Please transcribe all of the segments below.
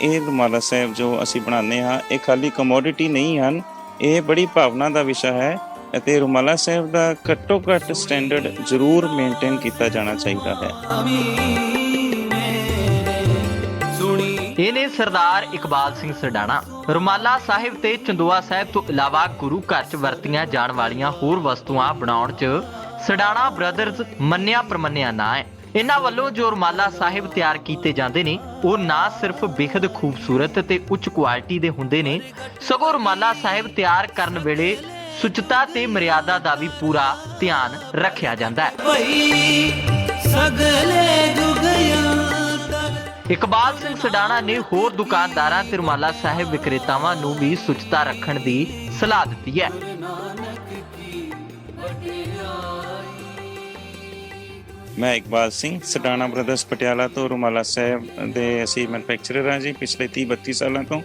ਇਹ ਰੁਮਾਲਾ ਸਾਹਿਬ ਜੋ ਅਸੀਂ ਬਣਾਉਂਦੇ ਹਾਂ, ਇਹ ਖਾਲੀ ਕਮੋਡਿਟੀ ਨਹੀਂ ਹਨ। ਇਹ ਬੜੀ ਭਾਵਨਾ ਦਾ ਵਿਸ਼ਾ ਹੈ ਅਤੇ ਰੁਮਾਲਾ ਸਾਹਿਬ ਦਾ ਘੱਟੋ ਘੱਟ ਸਟੈਂਡਰਡ ਜ਼ਰੂਰ ਮੇਨਟੇਨ ਕੀਤਾ ਜਾਣਾ ਚਾਹੀਦਾ ਹੈ। ਇਹ ਸਰਦਾਰ ਇਕਬਾਲ ਸਿੰਘ ਸਡਾਣਾ ਰੁਮਾਲਾ ਸਾਹਿਬ ਤੇ ਚੰਦੋਆ ਸਾਹਿਬ ਤੋਂ ਇਲਾਵਾ ਗੁਰੂ ਘਰ 'ਚ ਵਰਤੀਆਂ ਜਾਣ ਵਾਲੀਆਂ ਹੋਰ ਵਸਤੂਆਂ ਬਣਾਉਣ 'ਚ ਸਡਾਣਾ ਬ੍ਰਦਰਜ਼ ਮੰਨਿਆ ਪ੍ਰਮੰਨਿਆ ਨਾਂ ਹੈ। ਇਹਨਾਂ ਵੱਲੋਂ ਜੋ ਰੁਮਾਲਾ ਸਾਹਿਬ ਤਿਆਰ ਕੀਤੇ ਜਾਂਦੇ ਨੇ, ਉਹ ਨਾ ਸਿਰਫ ਬੇहद ਖੂਬਸੂਰਤ ਤੇ ਉੱਚ ਕੁਆਲਿਟੀ ਦੇ ਹੁੰਦੇ ਨੇ, ਸਗੋਂ ਰੁਮਾਲਾ ਸਾਹਿਬ ਤਿਆਰ ਕਰਨ ਵੇਲੇ ਸੁਚਤਾ ਤੇ ਮਰਿਆਦਾ ਦਾ ਵੀ ਪੂਰਾ ਧਿਆਨ ਰੱਖਿਆ ਜਾਂਦਾ ਹੈ। ਭਈ ਸਗਲੇ ਜੁਗਿਆਂ ਇਕਬਾਲ ਸਿੰਘ ਸਡਾਣਾ ਨੇ ਹੋਰ ਦੁਕਾਨਦਾਰਾਂ ਤੇ ਰੁਮਾਲਾ ਸਾਹਿਬ ਵਿਕਰੇਤਾਵਾਂ ਨੂੰ ਵੀ ਸੁਚਤਾ ਰੱਖਣ ਦੀ ਸਲਾਹ ਦਿੱਤੀ ਹੈ। ਮੈਂ ਇਕਬਾਲ ਸਿੰਘ, ਸਡਾਣਾ ਬ੍ਰਦਰਸ ਪਟਿਆਲਾ ਤੋਂ, ਰੁਮਾਲਾ ਸਾਹਿਬ ਦੇ ਅਸੀਂ ਮੈਨੂਫੈਕਚਰਰ ਹਾਂ ਜੀ ਪਿਛਲੇ 30 32 ਸਾਲਾਂ ਤੋਂ।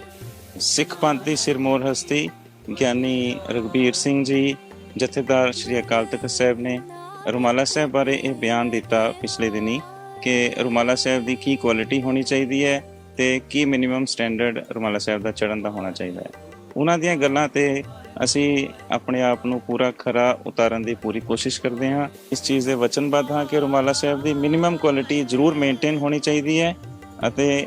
ਸਿੱਖ ਪੰਥ ਦੀ ਸਿਰਮੋਰ ਹਸਤੀ ਗਿਆਨੀ ਰਗਬੀਰ ਸਿੰਘ ਜੀ, ਜਥੇਦਾਰ ਸ਼੍ਰੀ ਅਕਾਲ ਤਖਤ ਸਾਹਿਬ ਨੇ ਰੁਮਾਲਾ ਸਾਹਿਬ ਬਾਰੇ ਇਹ ਬਿਆਨ ਦਿੱਤਾ ਪਿਛਲੇ ਦਿਨੀ ਕਿ ਰੁਮਾਲਾ ਸਾਹਿਬ ਦੀ ਕੀ ਕੁਆਲਿਟੀ ਹੋਣੀ ਚਾਹੀਦੀ ਹੈ ਤੇ ਕੀ ਮਿਨੀਮਮ ਸਟੈਂਡਰਡ ਰੁਮਾਲਾ ਸਾਹਿਬ ਦਾ ਚੜਨ ਦਾ ਹੋਣਾ ਚਾਹੀਦਾ ਹੈ। ਉਹਨਾਂ ਦੀਆਂ ਗੱਲਾਂ ਤੇ ਅਸੀਂ ਆਪਣੇ ਆਪ ਨੂੰ ਪੂਰਾ ਖਰਾ ਉਤਾਰਨ ਦੀ ਪੂਰੀ ਕੋਸ਼ਿਸ਼ ਕਰਦੇ ਹਾਂ। ਇਸ ਚੀਜ਼ ਦੇ ਵਚਨਬੱਧ ਹਾਂ ਕਿ ਰੁਮਾਲਾ ਸਾਹਿਬ ਦੀ ਮਿਨੀਮਮ ਕੁਆਲਿਟੀ ਜ਼ਰੂਰ ਮੇਨਟੇਨ ਹੋਣੀ ਚਾਹੀਦੀ ਹੈ ਅਤੇ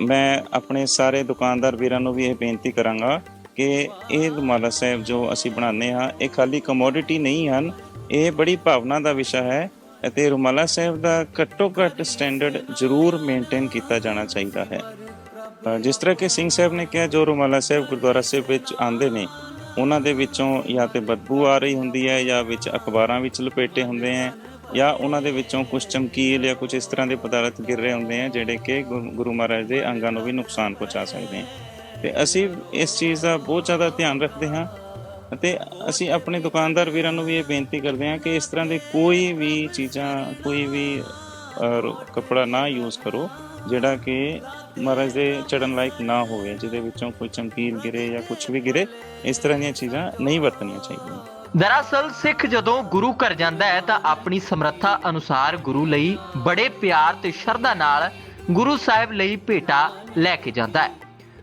ਮੈਂ ਆਪਣੇ ਸਾਰੇ ਦੁਕਾਨਦਾਰ ਵੀਰਾਂ ਨੂੰ ਵੀ ਇਹ ਬੇਨਤੀ ਕਰਾਂਗਾ ਕਿ ਇਹ ਰੁਮਾਲਾ ਸਾਹਿਬ ਜੋ ਅਸੀਂ ਬਣਾਉਂਦੇ ਹਾਂ, ਇਹ ਖਾਲੀ ਕਮੋਡਿਟੀ ਨਹੀਂ ਹਨ। ਇਹ ਬੜੀ ਭਾਵਨਾ ਦਾ ਵਿਸ਼ਾ ਹੈ ਅਤੇ ਰੁਮਾਲਾ ਸਾਹਿਬ ਦਾ ਘੱਟੋ ਘੱਟ ਸਟੈਂਡਰਡ ਜ਼ਰੂਰ ਮੇਨਟੇਨ ਕੀਤਾ ਜਾਣਾ ਚਾਹੀਦਾ ਹੈ। ਜਿਸ ਤਰ੍ਹਾਂ ਕਿ ਸਿੰਘ ਸਾਹਿਬ ਨੇ ਕਿਹਾ, ਜੋ ਰੁਮਾਲਾ ਸਾਹਿਬ ਗੁਰਦੁਆਰਾ ਸਾਹਿਬ ਵਿੱਚ ਆਉਂਦੇ ਨੇ, ਉਹਨਾਂ ਦੇ ਵਿੱਚੋਂ ਜਾਂ ਤੇ ਬਦਬੂ ਆ ਰਹੀ ਹੁੰਦੀ ਹੈ ਜਾਂ ਵਿੱਚ ਅਖਬਾਰਾਂ ਵਿੱਚ ਲਪੇਟੇ ਹੁੰਦੇ ਹੈ ਜਾਂ ਉਹਨਾਂ ਦੇ ਵਿੱਚੋਂ ਕੁਝ ਚਮਕੀਲ ਜਾਂ ਕੁਝ ਇਸ ਤਰ੍ਹਾਂ ਦੇ ਪਦਾਰਥ ਗਿਰ ਰਹੇ ਹੁੰਦੇ ਆ ਜਿਹੜੇ ਕਿ ਗੁਰੂ ਗੁਰੂ ਮਹਾਰਾਜ ਦੇ ਅੰਗਾਂ ਨੂੰ ਵੀ ਨੁਕਸਾਨ ਪਹੁੰਚਾ ਸਕਦੇ ਹਨ ਤੇ ਅਸੀਂ ਇਸ ਚੀਜ਼ ਦਾ ਬਹੁਤ ਜ਼ਿਆਦਾ ਧਿਆਨ ਰੱਖਦੇ ਹਾਂ ਅਤੇ ਅਸੀਂ ਆਪਣੇ ਦੁਕਾਨਦਾਰ ਵੀਰਾਂ ਨੂੰ ਵੀ ਇਹ ਬੇਨਤੀ ਕਰਦੇ ਹਾਂ ਕਿ ਇਸ ਤਰ੍ਹਾਂ ਦੇ ਕੋਈ ਵੀ ਚੀਜ਼ਾਂ, ਕੋਈ ਵੀ ਕਪੜਾ ਨਾ ਯੂਜ਼ ਕਰੋ, ਜਿਹੜਾ ਕਿ ਮਹਾਰਾਜ ਦੇ ਚੜਨ ਲਾਇਕ ਨਾ ਹੋਵੇ, ਜਿਹਦੇ ਵਿੱਚੋਂ ਕੋਈ ਚਮਕੀਲ ਗਿਰੇ ਜਾਂ ਕੁਝ ਵੀ ਗਿਰੇ, ਇਸ ਤਰ੍ਹਾਂ ਦੀਆਂ ਚੀਜ਼ਾਂ ਨਹੀਂ ਵਰਤਣੀਆਂ ਚਾਹੀਦੀਆਂ। ਦਰਅਸਲ ਸਿੱਖ ਜਦੋਂ ਗੁਰੂ ਘਰ ਜਾਂਦਾ ਹੈ, ਤਾਂ ਆਪਣੀ ਸਮਰੱਥਾ ਅਨੁਸਾਰ ਗੁਰੂ ਲਈ ਬੜੇ ਪਿਆਰ ਤੇ ਸ਼ਰਧਾ ਨਾਲ ਗੁਰੂ ਸਾਹਿਬ ਲਈ ਭੇਟਾ ਲੈ ਕੇ ਜਾਂਦਾ ਹੈ।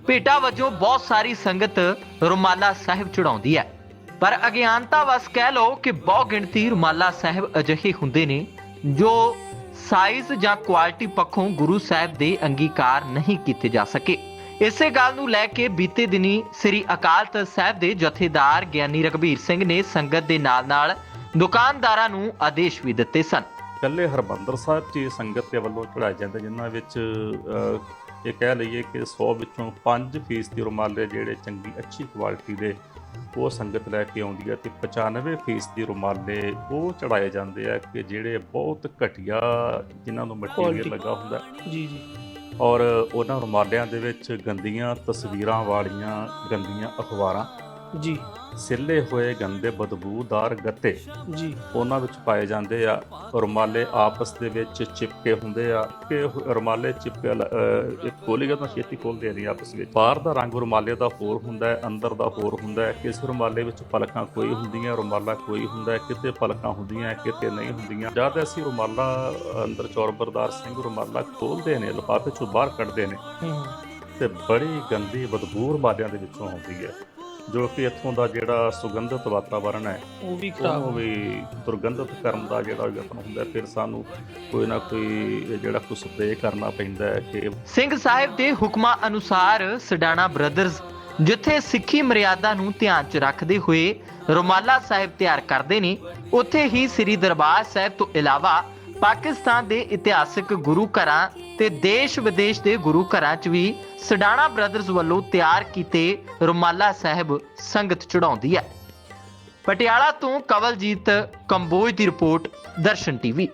ਭੇਟਾ ਵਜੋਂ ਬਹੁਤ ਸਾਰੀ ਸੰਗਤ ਰੁਮਾਲਾ ਸਾਹਿਬ ਚੜਾਉਂਦੀ ਹੈ। ਪਰ ਅਗਿਆਨਤਾ ਵਸ ਕਹਿ ਲਓ ਕਿ ਬਹੁ ਗਿਣਤੀ ਰੁਮਾਲਾ ਸਾਹਿਬ ਅਜਿਹੇ ਹੁੰਦੇ ਨੇ ਜੋ ਸਾਈਜ਼ ਜਾਂ ਕੁਆਲਿਟੀ ਪੱਖੋਂ ਗੁਰੂ ਸਾਹਿਬ ਦੇ ਅੰਗੀਕਾਰ ਨਹੀਂ ਕੀਤੇ ਜਾ ਸਕੇ। ਇਸੇ ਗੱਲ ਨੂੰ ਲੈ ਕੇ ਬੀਤੇ ਦਿਨੀ ਸ੍ਰੀ ਅਕਾਲ ਤਖਤ ਸਾਹਿਬ ਦੇ ਜਥੇਦਾਰ ਗਿਆਨੀ ਰਘਬੀਰ ਸਿੰਘ ਨੇ ਸੰਗਤ ਦੇ ਨਾਲ-ਨਾਲ ਦੁਕਾਨਦਾਰਾਂ ਨੂੰ ਆਦੇਸ਼ ਵੀ ਦਿੱਤੇ ਸਨ। ਇਕੱਲੇ ਹਰਮੰਦਰ ਸਾਹਿਬ 'ਚ ਸੰਗਤ ਦੇ ਵੱਲੋਂ ਚੜਾਏ ਜਾਂਦੇ, ਜਿਨ੍ਹਾਂ ਵਿੱਚ ਇਹ ਕਹਿ ਲਈਏ ਕਿ 100 ਵਿੱਚੋਂ 5 ਫੀਸਦੀ ਰੁਮਾਲੇ ਜਿਹੜੇ ਚੰਗੀ, ਅੱਛੀ ਕੁਆਲਿਟੀ ਦੇ ਉਹ ਸੰਗਤ ਲੈ ਕੇ ਆਉਂਦੀ ਹੈ ਤੇ 95% ਦੀ ਰੁਮਾਲੇ ਉਹ ਚੜਾਏ ਜਾਂਦੇ ਆ ਕਿ ਜਿਹੜੇ ਬਹੁਤ ਘਟੀਆ ਜਿਨ੍ਹਾਂ ਨੂੰ ਮਟੀਰੀਅਲ. ਲੱਗਾ ਹੁੰਦਾ। ਜੀ ਜੀ ਔਰ ਉਹਨਾਂ ਰੁਮਾਲਿਆਂ ਦੇ ਵਿੱਚ ਗੰਦੀਆਂ ਤਸਵੀਰਾਂ ਵਾਲੀਆਂ ਗੰਦੀਆਂ ਅਖਬਾਰਾਂ ਜੀ। ਸਿੱਲੇ ਹੋਏ ਗੰਦੇ ਬਦਬੂਦਾਰ ਗੱਤੇ ਜੀ। ਉਹਨਾਂ ਵਿੱਚ ਪਾਏ ਜਾਂਦੇ ਆ। ਰੁਮਾਲੇ ਆਪਸ ਦੇ ਵਿੱਚ ਚਿਪਕੇ ਹੁੰਦੇ ਆ। ਕਿ ਰੁਮਾਲੇ ਚਿਪਕੇ ਲ- ਅਹ ਇੱਕ ਖੋਲੇਗਾ ਤਾਂ ਛੇਤੀ ਖੋਲਦੇ ਨਹੀਂ ਆਪਸ ਵਿੱਚ। ਬਾਹਰ ਦਾ ਰੰਗ ਰੁਮਾਲੇ ਦਾ ਹੋਰ ਹੁੰਦਾ ਹੈ ਅੰਦਰ ਦਾ ਹੋਰ ਹੁੰਦਾ ਹੈ। ਕਿਸੇ ਰੁਮਾਲੇ ਵਿੱਚ ਪਲਕਾਂ ਕੋਈ ਹੁੰਦੀਆਂ ਰੁਮਾਲਾ ਕੋਈ ਹੁੰਦਾ ਹੈ। ਕਿਤੇ ਪਲਕਾਂ ਹੁੰਦੀਆਂ ਕਿਤੇ ਨਹੀਂ ਹੁੰਦੀਆਂ। ਜਦ ਅਸੀਂ ਰੁਮਾਲਾ ਅੰਦਰ ਚੌਰਬਰਦਾਰ ਸਿੰਘ ਰੁਮਾਲਾ ਖੋਲਦੇ ਨੇ ਲਿਫਾਫੇ ਚੋਂ ਬਾਹਰ ਕੱਢਦੇ ਨੇ ਹੂੰ। ਤੇ ਬੜੀ ਗੰਦੀ ਬਦਬੂ ਰੁਮਾਲਿਆਂ ਦੇ ਵਿੱਚੋਂ ਆਉਂਦੀ ਹੈ। ਜੋ ਕਿ ਇੱਥੋਂ ਦਾ ਜਿਹੜਾ ਸੁਗੰਧਿਤ ਵਾਤਾਵਰਣ ਹੈ ਉਹ ਵੀ ਖਰਾਬ ਉਹ ਵੀ ਦੁਰਗੰਧਿਤ ਕਰਨ ਦਾ ਜਿਹੜਾ ਯਤਨ ਹੁੰਦਾ ਫਿਰ ਸਾਨੂੰ ਕੋਈ ਨਾ ਕੋਈ ਜਿਹੜਾ ਕੁਝ ਸਪਰੇਅ ਕਰਨਾ ਪੈਂਦਾ ਹੈ ਕਿ ਸਿੰਘ ਸਾਹਿਬ ਦੇ ਹੁਕਮਾਂ ਅਨੁਸਾਰ ਸਡਾਣਾ ਬ੍ਰਦਰਜ਼ ਜਿੱਥੇ ਸਿੱਖੀ ਮਰਿਆਦਾ ਨੂੰ ਧਿਆਨ 'ਚ ਰੱਖਦੇ ਹੋਏ ਰੁਮਾਲਾ ਸਾਹਿਬ ਤਿਆਰ ਕਰਦੇ ਨੇ ਉੱਥੇ ਹੀ ਸ੍ਰੀ ਦਰਬਾਰ ਸਾਹਿਬ ਤੋਂ ਇਲਾਵਾ ਪਾਕਿਸਤਾਨ ਦੇ ਇਤਿਹਾਸਕ ਗੁਰੂ ਘਰਾਂ ਤੇ ਦੇਸ਼ ਵਿਦੇਸ਼ ਦੇ ਗੁਰੂ ਘਰਾਂ 'ਚ ਵੀ ਸਡਾਣਾ ਬ੍ਰਦਰਜ਼ ਵੱਲੋਂ ਤਿਆਰ ਕੀਤੇ ਰੁਮਾਲਾ ਸਾਹਿਬ ਸੰਗਤ ਚੜਾਉਂਦੀ ਹੈ। ਪਟਿਆਲਾ ਤੋਂ ਕਵਲਜੀਤ ਕੰਬੋਜ ਦੀ ਰਿਪੋਰਟ ਦਰਸ਼ਨ ਟੀਵੀ।